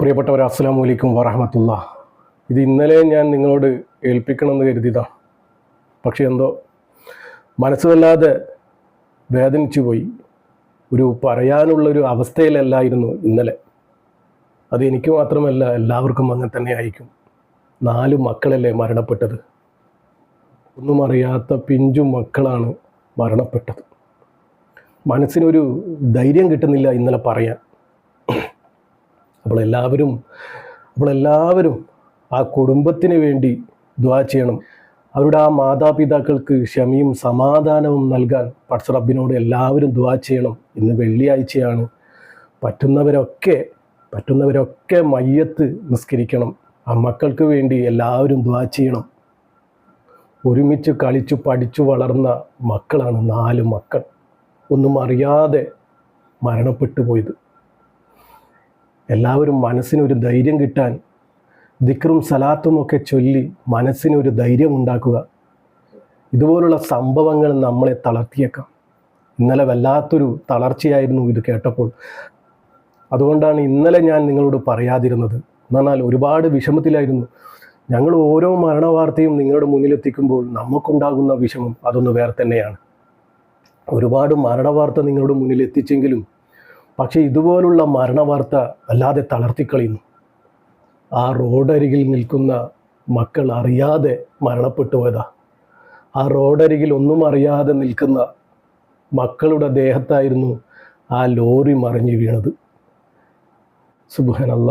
പ്രിയപ്പെട്ടവർ അസ്സാം വലൈക്കും വറഹമത്തുള്ള. ഇത് ഇന്നലെ ഞാൻ നിങ്ങളോട് ഏൽപ്പിക്കണമെന്ന് കരുതിയതാണ് പക്ഷെ എന്തോ മനസ്സ് വല്ലാതെ വേദനിച്ചു പോയി. ഒരു പറയാനുള്ളൊരു അവസ്ഥയിലല്ലായിരുന്നു ഇന്നലെ. അത് എനിക്ക് മാത്രമല്ല എല്ലാവർക്കും അങ്ങനെ തന്നെ ആയിരിക്കും. നാല് മക്കളല്ലേ മരണപ്പെട്ടത്. ഒന്നും അറിയാത്ത പിഞ്ചു മക്കളാണ് മരണപ്പെട്ടത്. മനസ്സിനൊരു ധൈര്യം കിട്ടുന്നില്ല ഇന്നലെ പറയാൻ. അപ്പോൾ എല്ലാവരും അപ്പോൾ എല്ലാവരും ആ കുടുംബത്തിന് വേണ്ടി ദ്വാ ചെയ്യണം. അവരുടെ ആ മാതാപിതാക്കൾക്ക് ക്ഷമയും സമാധാനവും നൽകാൻ പട്സ് റബ്ബിനോട് എല്ലാവരും ദ്വാ ചെയ്യണം. ഇന്ന് വെള്ളിയാഴ്ചയാണ്. പറ്റുന്നവരൊക്കെ പറ്റുന്നവരൊക്കെ മയ്യത്ത് നിസ്കരിക്കണം. ആ മക്കൾക്ക് വേണ്ടി എല്ലാവരും ദ്വാ ചെയ്യണം. ഒരുമിച്ച് കളിച്ചു പഠിച്ചു വളർന്ന മക്കളാണ് നാല് മക്കൾ. ഒന്നും അറിയാതെ മരണപ്പെട്ടു പോയത് എല്ലാവരും മനസ്സിനൊരു ധൈര്യം കിട്ടാൻ ദിക്റും സലാത്തും ഒക്കെ ചൊല്ലി മനസ്സിനൊരു ധൈര്യം ഉണ്ടാക്കുക. ഇതുപോലുള്ള സംഭവങ്ങൾ നമ്മളെ തളർത്തിയേക്കാം. ഇന്നലെ വല്ലാത്തൊരു തളർച്ചയായിരുന്നു ഇത് കേട്ടപ്പോൾ. അതുകൊണ്ടാണ് ഇന്നലെ ഞാൻ നിങ്ങളോട് പറയാതിരുന്നത്. എന്നാൽ ഒരുപാട് വിഷമത്തിലായിരുന്നു. ഞങ്ങൾ ഓരോ മരണവാർത്തയും നിങ്ങളുടെ മുന്നിലെത്തിക്കുമ്പോൾ നമുക്കുണ്ടാകുന്ന വിഷമം അതൊന്ന് വേറെ തന്നെയാണ് ഒരുപാട് മരണവാർത്ത നിങ്ങളുടെ മുന്നിൽ എത്തിച്ചെങ്കിലും പക്ഷേ ഇതുപോലുള്ള മരണവാർത്ത അല്ലാതെ തളർത്തിക്കളയുന്നു ആ റോഡരികിൽ നിൽക്കുന്ന മക്കൾ അറിയാതെ മരണപ്പെട്ടു പോയതാ. ആ റോഡരികിൽ ഒന്നും അറിയാതെ നിൽക്കുന്ന മക്കളുടെ ദേഹത്തായിരുന്നു ആ ലോറി മറിഞ്ഞു വീണത്. സുബാനല്ല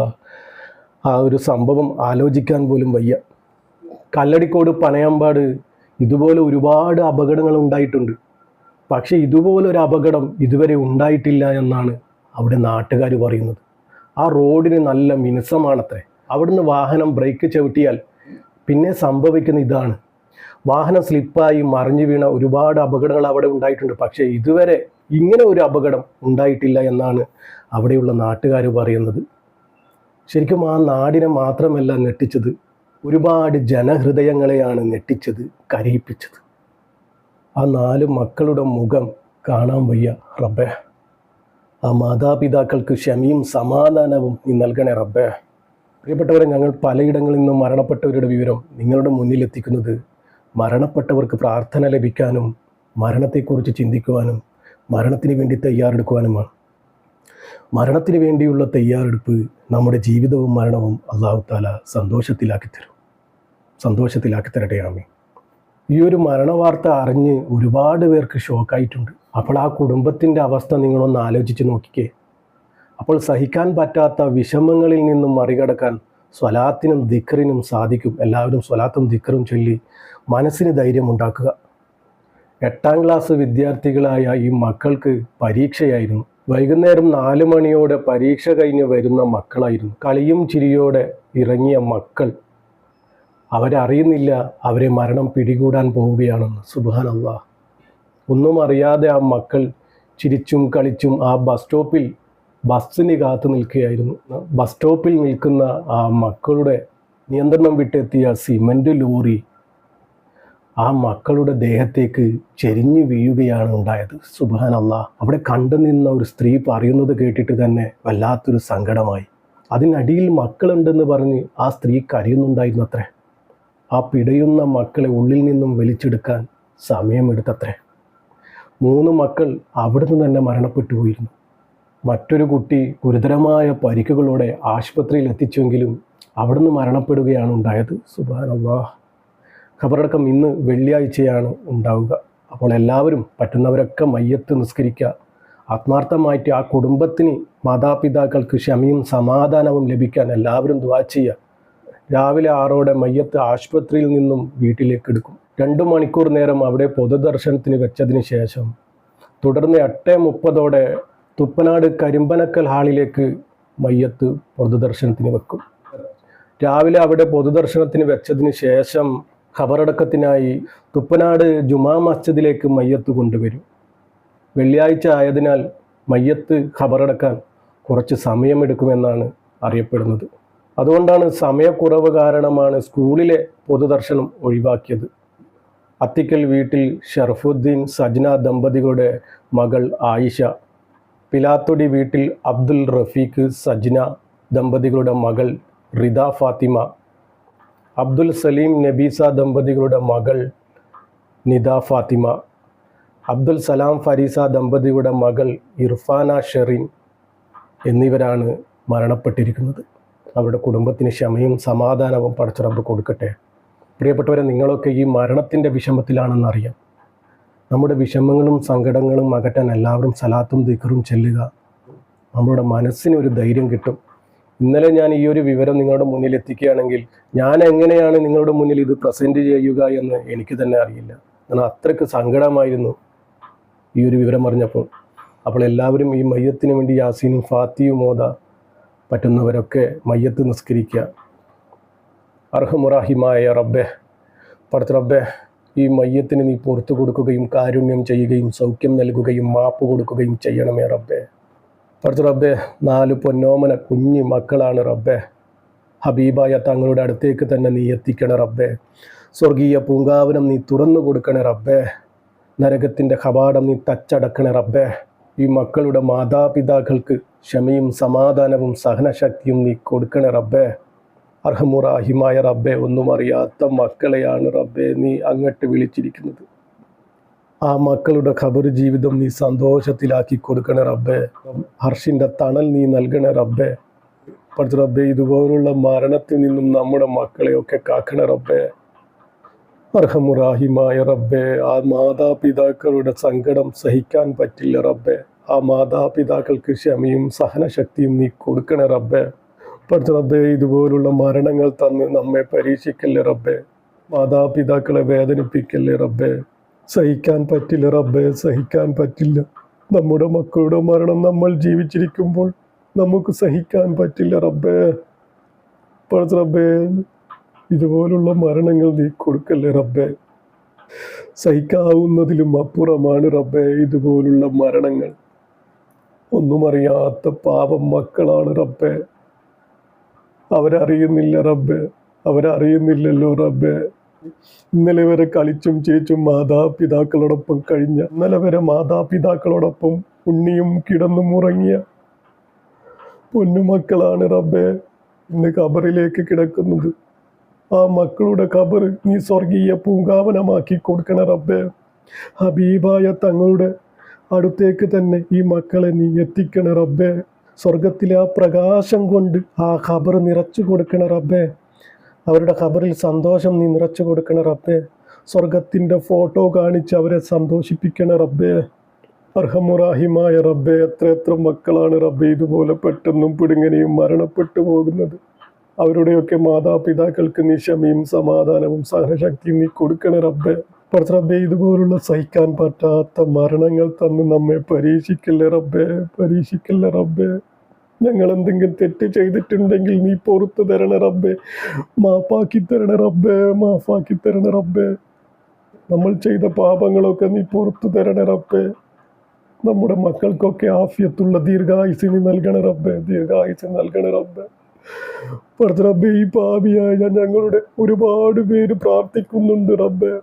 ആ ഒരു സംഭവം ആലോചിക്കാൻ പോലും വയ്യ. കല്ലടിക്കോട് പനയമ്പാട് ഇതുപോലെ ഒരുപാട് അപകടങ്ങൾ ഉണ്ടായിട്ടുണ്ട്. പക്ഷേ ഇതുപോലൊരു അപകടം ഇതുവരെ ഉണ്ടായിട്ടില്ല എന്നാണ് അവിടെ നാട്ടുകാർ പറയുന്നത്. ആ റോഡിന് നല്ല മിനുസമാണത്രേ. അവിടുന്ന് വാഹനം ബ്രേക്ക് ചവിട്ടിയാൽ പിന്നെ സംഭവിക്കുന്ന ഇതാണ്. വാഹനം സ്ലിപ്പായി മറിഞ്ഞു വീണ ഒരുപാട് അപകടങ്ങൾ അവിടെ ഉണ്ടായിട്ടുണ്ട്. പക്ഷേ ഇതുവരെ ഇങ്ങനെ ഒരു അപകടം ഉണ്ടായിട്ടില്ല എന്നാണ് അവിടെയുള്ള നാട്ടുകാർ പറയുന്നത്. ശരിക്കും ആ നാടിനെ മാത്രമല്ല ഞെട്ടിച്ചത് ഒരുപാട് ജനഹൃദയങ്ങളെയാണ് ഞെട്ടിച്ചത് കരയിപ്പിച്ചത്. ആ നാല് മക്കളുടെ മുഖം കാണാൻ വയ്യ റബ്ബേ. ആ മാതാപിതാക്കൾക്ക് ക്ഷമയും സമാധാനവും നീ നൽകണേ റബ്ബേ. പ്രിയപ്പെട്ടവരെ ഞങ്ങൾ പലയിടങ്ങളിൽ നിന്നും മരണപ്പെട്ടവരുടെ വിവരം നിങ്ങളുടെ മുന്നിൽ എത്തിക്കുന്നത് മരണപ്പെട്ടവർക്ക് പ്രാർത്ഥന ലഭിക്കാനും മരണത്തെക്കുറിച്ച് ചിന്തിക്കുവാനും മരണത്തിന് വേണ്ടി തയ്യാറെടുക്കുവാനുമാണ്. മരണത്തിന് വേണ്ടിയുള്ള തയ്യാറെടുപ്പ് നമ്മുടെ ജീവിതവും മരണവും അള്ളാഹു താല സന്തോഷത്തിലാക്കി തരും സന്തോഷത്തിലാക്കി തരട്ടെ ആമേ ഈ ഒരു മരണവാർത്ത അറിഞ്ഞ് ഒരുപാട് പേർക്ക് ഷോക്കായിട്ടുണ്ട്. അപ്പോൾ ആ കുടുംബത്തിന്റെ അവസ്ഥ നിങ്ങളൊന്ന് ആലോചിച്ച് നോക്കിക്കേ. അപ്പോൾ സഹിക്കാൻ പറ്റാത്ത വിഷമങ്ങളിൽ നിന്നും മറികടക്കാൻ സ്വലാത്തിനും ദിക്കറിനും സാധിക്കും. എല്ലാവരും സ്വലാത്തും ദിക്കറും ചൊല്ലി മനസ്സിന് ധൈര്യം ഉണ്ടാക്കുക. എട്ടാം ക്ലാസ് വിദ്യാർത്ഥികളായ ഈ മക്കൾക്ക് പരീക്ഷയായിരുന്നു. വൈകുന്നേരം നാല് മണിയോടെ പരീക്ഷ കഴിഞ്ഞ് വരുന്ന മക്കളായിരുന്നു. കളിയും ചിരിയോടെ ഇറങ്ങിയ മക്കൾ. അവരറിയുന്നില്ല അവരെ മരണം പിടികൂടാൻ പോവുകയാണെന്ന്. സുബാനല്ല ഒന്നും അറിയാതെ ആ മക്കൾ ചിരിച്ചും കളിച്ചും ആ ബസ് സ്റ്റോപ്പിൽ ബസ്സിന് കാത്തു നിൽക്കുകയായിരുന്നു. ബസ് സ്റ്റോപ്പിൽ നിൽക്കുന്ന ആ മക്കളുടെ നിയന്ത്രണം വിട്ടെത്തിയ സിമന്റ് ലോറി ആ മക്കളുടെ ദേഹത്തേക്ക് ചെരിഞ്ഞു വീഴുകയാണ് ഉണ്ടായത്. സുബാൻ അല്ല അവിടെ കണ്ടു നിന്ന ഒരു സ്ത്രീ പറയുന്നത് കേട്ടിട്ട് തന്നെ വല്ലാത്തൊരു സങ്കടമായി. അതിനടിയിൽ മക്കളുണ്ടെന്ന് പറഞ്ഞ് ആ സ്ത്രീ കരയുന്നുണ്ടായിരുന്നു അത്രേ ആ പിടയുന്ന മക്കളെ ഉള്ളിൽ നിന്നും വലിച്ചെടുക്കാൻ സമയമെടുത്തത്രേ. മൂന്ന് മക്കൾ അവിടുന്ന് തന്നെ മരണപ്പെട്ടു പോയിരുന്നു. മറ്റൊരു കുട്ടി ഗുരുതരമായ പരിക്കുകളോടെ ആശുപത്രിയിൽ എത്തിച്ചെങ്കിലും അവിടുന്ന് മരണപ്പെടുകയാണ് ഉണ്ടായത്. അള്ളാഹ് ഖബറടക്കം ഇന്ന് വെള്ളിയാഴ്ചയാണ് ഉണ്ടാവുക. അപ്പോൾ എല്ലാവരും പറ്റുന്നവരൊക്കെ മയ്യത്ത് നിസ്കരിക്കുക. ആത്മാർത്ഥമായിട്ട് ആ കുടുംബത്തിന് മാതാപിതാക്കൾക്ക് ക്ഷമയും സമാധാനവും ലഭിക്കാൻ എല്ലാവരും ദ്വാ ചെയ്യുക. രാവിലെ ആറോടെ മയ്യത്ത് ആശുപത്രിയിൽ നിന്നും വീട്ടിലേക്ക് എടുക്കും. രണ്ട് മണിക്കൂർ നേരം അവിടെ പൊതുദർശനത്തിന് വെച്ചതിന് ശേഷം തുടർന്ന് എട്ട് മുപ്പതോടെ തുപ്പനാട് കരിമ്പനക്കൽ ഹാളിലേക്ക് മയ്യത്ത് പൊതുദർശനത്തിന് വെക്കും. രാവിലെ അവിടെ പൊതുദർശനത്തിന് വെച്ചതിന് ശേഷം ഖബറടക്കത്തിനായി തുപ്പനാട് ജുമാ മസ്ജിദിലേക്ക് മയ്യത്ത് കൊണ്ടുവരും. വെള്ളിയാഴ്ച ആയതിനാൽ മയ്യത്ത് ഖബറടക്കാൻ കുറച്ച് സമയമെടുക്കുമെന്നാണ് അറിയപ്പെടുന്നത്. അതുകൊണ്ടാണ് സമയക്കുറവ് കാരണമാണ് സ്കൂളിലെ പൊതുദർശനം ഒഴിവാക്കിയത്. അത്തിക്കൽ വീട്ടിൽ ഷർഫുദ്ദീൻ സജ്ന ദമ്പതികളുടെ മകൾ ആയിഷ. പിലാത്തൊടി വീട്ടിൽ അബ്ദുൽ റഫീഖ് സജ്ന ദമ്പതികളുടെ മകൾ റിദ ഫാത്തിമ. അബ്ദുൽ സലീം നബീസ ദമ്പതികളുടെ മകൾ നിദ ഫാത്തിമ. അബ്ദുൽ സലാം ഫരീസ ദമ്പതിയുടെ മകൾ ഇർഫാന ഷെറിൻ എന്നിവരാണ് മരണപ്പെട്ടിരിക്കുന്നത്. അവരുടെ കുടുംബത്തിന് ക്ഷമയും സമാധാനവും പടച്ചുറപ്പ് കൊടുക്കട്ടെ. പ്രിയപ്പെട്ടവരെ നിങ്ങളൊക്കെ ഈ മരണത്തിന്റെ വിഷമത്തിലാണെന്നറിയാം. നമ്മുടെ വിഷമങ്ങളും സങ്കടങ്ങളും അകറ്റാൻ എല്ലാവരും സലാത്തും ദിക്കറും ചെല്ലുക. നമ്മുടെ മനസ്സിന് ഒരു ധൈര്യം കിട്ടും. ഇന്നലെ ഞാൻ ഈ ഒരു വിവരം നിങ്ങളുടെ മുന്നിൽ എത്തിക്കുകയാണെങ്കിൽ ഞാൻ എങ്ങനെയാണ് നിങ്ങളുടെ മുന്നിൽ ഇത് പ്രസന്റ് ചെയ്യുക എന്ന് എനിക്ക് തന്നെ അറിയില്ല. കാരണം അത്രയ്ക്ക് സങ്കടമായിരുന്നു ഈ ഒരു വിവരം അറിഞ്ഞപ്പോൾ. അപ്പോൾ എല്ലാവരും ഈ മയ്യത്തിന് വേണ്ടി യാസീനും ഫാത്തിയും ഓത പറ്റുന്നവരൊക്കെ മയ്യത്ത് നിസ്കരിക്കുക. അർഹമുറാഹിമായ റബ്ബെ പടത്ത് റബ്ബെ ഈ മയ്യത്തിന് നീ പുറത്തു കൊടുക്കുകയും കാരുണ്യം ചെയ്യുകയും സൗഖ്യം നൽകുകയും മാപ്പ് കൊടുക്കുകയും ചെയ്യണമേ റബ്ബെ. പടത്ത് റബ്ബെ നാല് പൊന്നോമന കുഞ്ഞു മക്കളാണ് റബ്ബെ. ഹബീബായ തങ്ങളുടെ അടുത്തേക്ക് തന്നെ നീ എത്തിക്കണ റബ്ബെ. സ്വർഗീയ പൂങ്കാവനം നീ തുറന്നു കൊടുക്കണേ റബ്ബെ. നരകത്തിന്റെ കപാടം നീ തച്ചടക്കണേ റബ്ബെ. ഈ മക്കളുടെ മാതാപിതാക്കൾക്ക് ക്ഷമയും സമാധാനവും സഹനശക്തിയും നീ കൊടുക്കണേ റബ്ബെ. അർഹമുറാഹിമായ റബ്ബെ ഒന്നും അറിയാത്ത മക്കളെയാണ് റബ്ബെ നീ അങ്ങട്ട് വിളിച്ചിരിക്കുന്നത്. ആ മക്കളുടെ ഖബർ ജീവിതം നീ സന്തോഷത്തിലാക്കി കൊടുക്കണേ റബ്ബെ. ഹർഷിന്റെ തണൽ നീ നൽകണേ റബ്ബെ. പഠിച്ച റബ്ബെ ഇതുപോലുള്ള മരണത്തിൽ നിന്നും നമ്മുടെ മക്കളെയൊക്കെ കാക്കണേ റബ്ബെ. അർഹമുറാഹിമായ റബ്ബെ ആ മാതാപിതാക്കളുടെ സങ്കടം സഹിക്കാൻ പറ്റില്ല റബ്ബെ. ആ മാതാപിതാക്കൾക്ക് ക്ഷമയും സഹനശക്തിയും നീ കൊടുക്കണേ റബ്ബെ. പഠിച്ച ഇതുപോലുള്ള മരണങ്ങൾ തന്ന് നമ്മെ പരീക്ഷിക്കല്ലേ റബ്ബെ. മാതാപിതാക്കളെ വേദനിപ്പിക്കല്ലേ റബ്ബെ. സഹിക്കാൻ പറ്റില്ല റബ്ബെ സഹിക്കാൻ പറ്റില്ല. നമ്മുടെ മക്കളുടെ മരണം നമ്മൾ ജീവിച്ചിരിക്കുമ്പോൾ നമുക്ക് സഹിക്കാൻ പറ്റില്ല റബ്ബെ. പഠിച്ച റബ്ബെ ഇതുപോലുള്ള മരണങ്ങൾ നീ കൊടുക്കല്ലേ റബ്ബെ. സഹിക്കാവുന്നതിലും അപ്പുറമാണ് റബ്ബെ ഇതുപോലുള്ള മരണങ്ങൾ. ഒന്നും അറിയാത്ത പാപം മക്കളാണ് റബ്ബെ. അവരറിയുന്നില്ല റബ്ബെ. അവരറിയുന്നില്ലല്ലോ റബ്ബെ. ഇന്നലെ വരെ കളിച്ചും ചിരിച്ചും മാതാപിതാക്കളോടൊപ്പം കഴിഞ്ഞ ഇന്നലെ വരെ മാതാപിതാക്കളോടൊപ്പം ഉണ്ണിയും കിടന്നും ഉറങ്ങിയ പൊന്നുമക്കളാണ് റബ്ബെ. ഇന്ന് കബറിലേക്ക് കിടക്കുന്നത്. ആ മക്കളുടെ ഖബർ നീ സ്വർഗീയ പൂങ്കാവനമാക്കി കൊടുക്കണ റബ്ബേ. ഹബീബായ തങ്ങളുടെ അടുത്തേക്ക് തന്നെ ഈ മക്കളെ നീ എത്തിക്കണ റബ്ബേ. സ്വർഗത്തിലെ ആ പ്രകാശം കൊണ്ട് ആ ഖബർ നിറച്ചു കൊടുക്കണ റബ്ബേ. അവരുടെ ഖബറിൽ സന്തോഷം നീ നിറച്ചു കൊടുക്കണ റബ്ബേ. സ്വർഗത്തിന്റെ ഫോട്ടോ കാണിച്ച് അവരെ സന്തോഷിപ്പിക്കണ റബ്ബേ. അർഹമുറാഹിമായ റബ്ബേ എത്ര എത്ര മക്കളാണ് റബ്ബേ. ഇതുപോലെ പെട്ടെന്നും പിടുങ്ങനെയും മരണപ്പെട്ടു പോകുന്നത്. അവരുടെയൊക്കെ മാതാപിതാക്കൾക്ക് നീ ക്ഷമയും സമാധാനവും സഹനശക്തിയും നീ കൊടുക്കണ റബ്ബെ. പുറത്ത് റബ്ബെ ഇതുപോലുള്ള സഹിക്കാൻ പറ്റാത്ത മരണങ്ങൾ തന്ന് നമ്മെ പരീക്ഷിക്കല്ലേ റബ്ബെ. പരീക്ഷിക്കല്ലേ റബ്ബെ. ഞങ്ങൾ എന്തെങ്കിലും തെറ്റ് ചെയ്തിട്ടുണ്ടെങ്കിൽ നീ പൊറത്ത് തരണ റബ്ബേ. മാപ്പാക്കി തരണ റബ്ബേ മാഫാക്കി തരണ റബ്ബേ. നമ്മൾ ചെയ്ത പാപങ്ങളൊക്കെ നീ പുറത്തു തരണ റബ്ബേ. നമ്മുടെ മക്കൾക്കൊക്കെ ആഫിയത്തുള്ള ദീർഘായുസിന് നൽകണ റബ്ബേ ദീർഘായുസ് നൽകണ റബ്ബേ. പഠിച്ച റബ്ബേ ഈ പാപിയായ ഞങ്ങളുടെ ഒരുപാട് പേര് പ്രാർത്ഥിക്കുന്നുണ്ട് റബ്ബേ.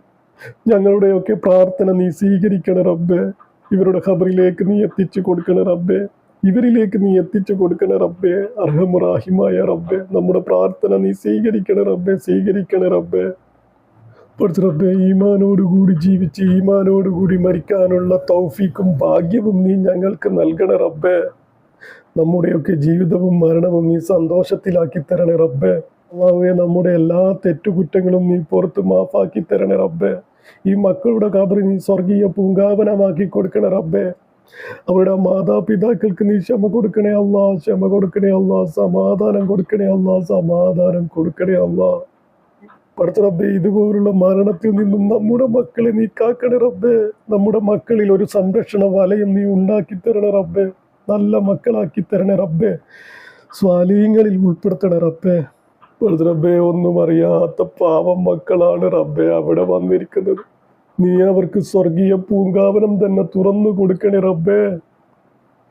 ഞങ്ങളുടെയൊക്കെ പ്രാർത്ഥന നീ സ്വീകരിക്കണ റബ്ബേ. ഇവരുടെ ഖബറിലേക്ക് നീ എത്തിച്ചു കൊടുക്കണ റബ്ബെ. ഇവരിലേക്ക് നീ എത്തിച്ചു കൊടുക്കണ റബ്ബെ. അർഹമുറാഹിമായ റബ്ബെ. നമ്മുടെ പ്രാർത്ഥന നീ സ്വീകരിക്കണ റബ്ബെ സ്വീകരിക്കണ റബ്ബെ. പഠിച്ച റബ്ബെ ഈമാനോടുകൂടി ജീവിച്ച് ഈമാനോടുകൂടി മരിക്കാനുള്ള തൗഫീക്കും ഭാഗ്യവും നീ ഞങ്ങൾക്ക് നൽകണ റബ്ബെ. നമ്മുടെയൊക്കെ ജീവിതവും മരണവും നീ സന്തോഷത്തിലാക്കി തരണേ റബ്ബെ. അള്ളാഹുവെ നമ്മുടെ എല്ലാ തെറ്റുകുറ്റങ്ങളും നീ പുറത്ത് മാഫാക്കി തരണേ റബ്ബെ. ഈ മക്കളുടെ കബറി നീ സ്വർഗീയ പൂങ്കാവനമാക്കി കൊടുക്കണേ റബ്ബെ. അവരുടെ മാതാപിതാക്കൾക്ക് നീ ക്ഷമ കൊടുക്കണേ അല്ല ക്ഷമ കൊടുക്കണേ അല്ല സമാധാനം കൊടുക്കണേ അല്ല സമാധാനം കൊടുക്കണേ അല്ല. പഠിച്ച റബ്ബെ ഇതുപോലുള്ള മരണത്തിൽ നിന്നും നമ്മുടെ മക്കളെ നീ കാക്കണേ റബ്ബെ. നമ്മുടെ മക്കളിൽ ഒരു സംരക്ഷണ വലയം നീ ഉണ്ടാക്കി തരണേ റബ്ബെ. നല്ല മക്കളാക്കി തരണേ റബ്ബെ. സ്വാലീങ്ങളിൽ ഉൾപ്പെടുത്തണേ റബ്ബെ. പഠിച്ച റബ്ബെ ഒന്നും അറിയാത്ത പാവം മക്കളാണ് റബ്ബെ അവിടെ വന്നിരിക്കുന്നത്. നീ അവർക്ക് സ്വർഗീയ പൂങ്കാവനം തന്നെ തുറന്നു കൊടുക്കണേ റബ്ബേ.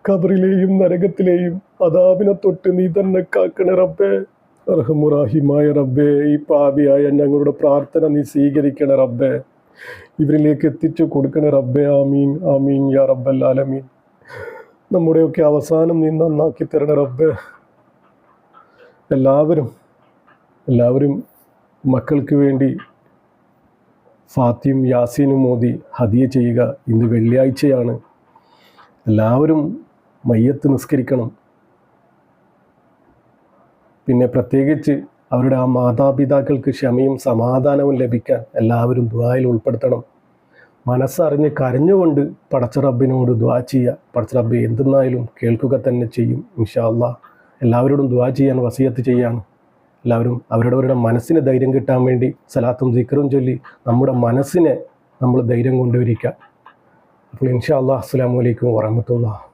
ഖബറിലെയും നരകത്തിലെയും അതാവിനെ തൊട്ട് നീ തന്നെ കാക്കണേ റബ്ബേ. അർഹമുറാഹിമായ റബ്ബേ ഈ പാപിയായ ഞങ്ങളുടെ പ്രാർത്ഥന നീ സ്വീകരിക്കണേ റബ്ബേ. ഇവരിലേക്ക് എത്തിച്ചു കൊടുക്കണേ റബ്ബേ ആമീൻ ആമീൻ യാ റബ്ബൽ ആലമീൻ. നമ്മുടെയൊക്കെ അവസാനം നീ നന്നാക്കി തരണേ റബ്ബേ. എല്ലാവരും എല്ലാവരും മക്കൾക്ക് വേണ്ടി ഫാത്തിയും യാസീനും മോദി ഹദിയ ചെയ്യുക ഇന്ന് വെള്ളിയാഴ്ചയാണ്. എല്ലാവരും മയ്യത്ത് നിസ്കരിക്കണം. പിന്നെ പ്രത്യേകിച്ച് അവരുടെ ആ മാതാപിതാക്കൾക്ക് ക്ഷമയും സമാധാനവും ലഭിക്കാൻ എല്ലാവരും ദ്വായിൽ ഉൾപ്പെടുത്തണം. മനസ്സറിഞ്ഞ് കരഞ്ഞുകൊണ്ട് പടച്ചറബിനോട് ദ്വാ ചെയ്യുക. പടച്ച റബ്ബ് എന്തെന്നായാലും കേൾക്കുക തന്നെ ചെയ്യും ഇൻഷാ എല്ലാവരോടും ദ്വാ ചെയ്യാൻ വസിയത്ത് ചെയ്യാണ്. എല്ലാവരും അവരവരുടെ മനസ്സിന് ധൈര്യം കിട്ടാൻ വേണ്ടി സലാത്തും ദിക്കറും ചൊല്ലി നമ്മുടെ മനസ്സിനെ നമ്മൾ ധൈര്യം കൊണ്ടുവരിക. അപ്പോൾ ഇൻഷാ അള്ളാഹ് അസ്സാം വലൈക്കും വറഹമത്തുള്ള